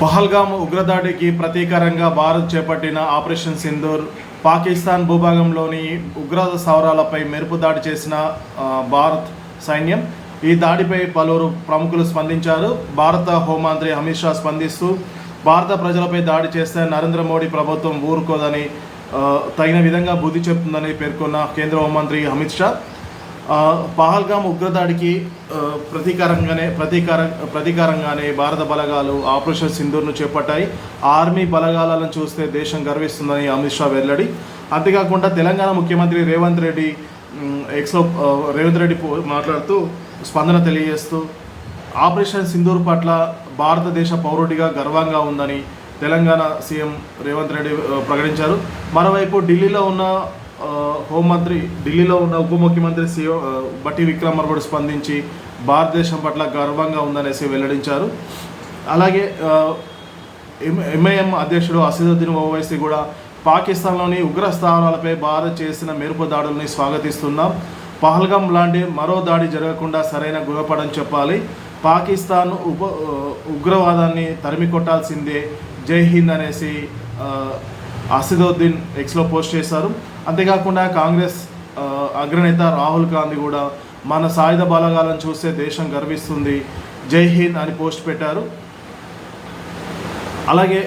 పహల్గామ్ ఉగ్రదాడికి ప్రతీకారంగా భారత్ చేపట్టిన ఆపరేషన్ సింధూర్ పాకిస్తాన్ భూభాగంలోని ఉగ్ర స్థావరాలపై మెరుపు దాడి చేసిన భారత్ సైన్యం ఈ దాడిపై పలువురు ప్రముఖులు స్పందించారు. భారత హోంమంత్రి అమిత్ షా స్పందిస్తూ భారత ప్రజలపై దాడి చేస్తే నరేంద్ర మోడీ ప్రభుత్వం ఊరుకోదని తగిన విధంగా బుద్ధి చెప్తుందని పేర్కొన్న కేంద్ర హోంమంత్రి అమిత్ షా. పహల్గామ్ ఉగ్రదాడికి ప్రతీకారంగానే ప్రతీకార ప్రతీకారంగానే భారత బలగాలు ఆపరేషన్ సింధూర్ను చేపట్టాయి. ఆర్మీ బలగాలను చూస్తే దేశం గర్విస్తుందని అమిత్ షా వెల్లడి. అంతేకాకుండా తెలంగాణ ముఖ్యమంత్రి రేవంత్ రెడ్డి ఎక్స్లో రేవంత్ రెడ్డి మాట్లాడుతూ స్పందన తెలియజేస్తూ ఆపరేషన్ సింధూర్ పట్ల భారతదేశ పౌరుడిగా గర్వంగా ఉందని తెలంగాణ సీఎం రేవంత్ రెడ్డి ప్రకటించారు. మరోవైపు ఢిల్లీలో ఉన్న హోంమంత్రి ఢిల్లీలో ఉన్న ఉప ముఖ్యమంత్రి సి బట్టి విక్రమర్ స్పందించి భారతదేశం పట్ల గర్వంగా ఉందనేసి వెల్లడించారు. అలాగే ఎం- ఎంఐఎం అధ్యక్షుడు అసదుద్దీన్ ఓవైసీ కూడా పాకిస్తాన్లోని ఉగ్ర స్థావరాలపై భారత్ చేసిన మెరుపు దాడుల్ని స్వాగతిస్తున్నాం. పహల్గం లాంటి మరో దాడి జరగకుండా సరైన గుణపడని చెప్పాలి. పాకిస్తాన్ ఉప ఉగ్రవాదాన్ని తరిమి కొట్టాల్సిందే జై హింద్ అనేసి అసిదుద్దీన్ ఎక్స్లో పోస్ట్ చేశారు. అంతేకాకుండా కాంగ్రెస్ అగ్రనేత రాహుల్ గాంధీ కూడా మన సాయుధ బలగాలను చూస్తే దేశం గర్విస్తుంది జై హింద్ అని పోస్ట్ పెట్టారు. అలాగే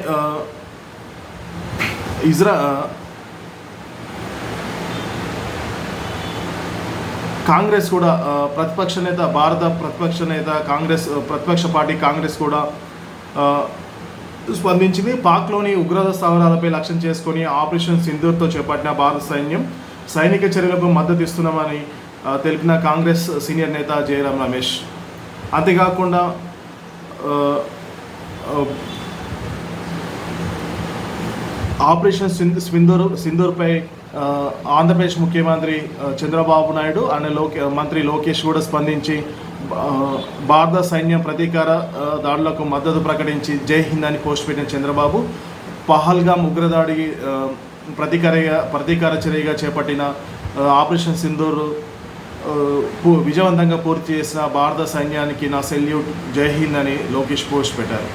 ఇజ్రా కాంగ్రెస్ కూడా ప్రతిపక్ష నేత భారత ప్రతిపక్ష నేత కాంగ్రెస్ ప్రతిపక్ష పార్టీ కాంగ్రెస్ కూడా స్పందించింది. పాక్లోని ఉగ్రవాద స్థావరాలపై లక్ష్యం చేసుకొని ఆపరేషన్ సింధూర్తో చేపట్టిన భారత సైన్యం సైనిక చర్యలకు మద్దతు ఇస్తున్నామని తెలిపిన కాంగ్రెస్ సీనియర్ నేత జయరాం రమేష్. అంతేకాకుండా ఆపరేషన్ సింధు సింధూర్ సింధూర్పై ఆంధ్రప్రదేశ్ ముఖ్యమంత్రి చంద్రబాబు నాయుడు అండ్ లోకే మంత్రి లోకేష్ కూడా స్పందించి భారత సైన్యం ప్రతీకార దాడులకు మద్దతు ప్రకటించి జై హింద్ అని పోస్ట్ పెట్టిన చంద్రబాబు పహల్గామ్ ఉగ్రదాడి ఆ, ప్రతీకారగా ప్రతీకార చర్యగా చేపట్టిన ఆపరేషన్ సింధూర్ విజయవంతంగా పూర్తి చేసిన భారత సైన్యానికి నా సెల్యూట్ జై హింద్ అని లోకేష్ పోస్ట్ పెట్టారు.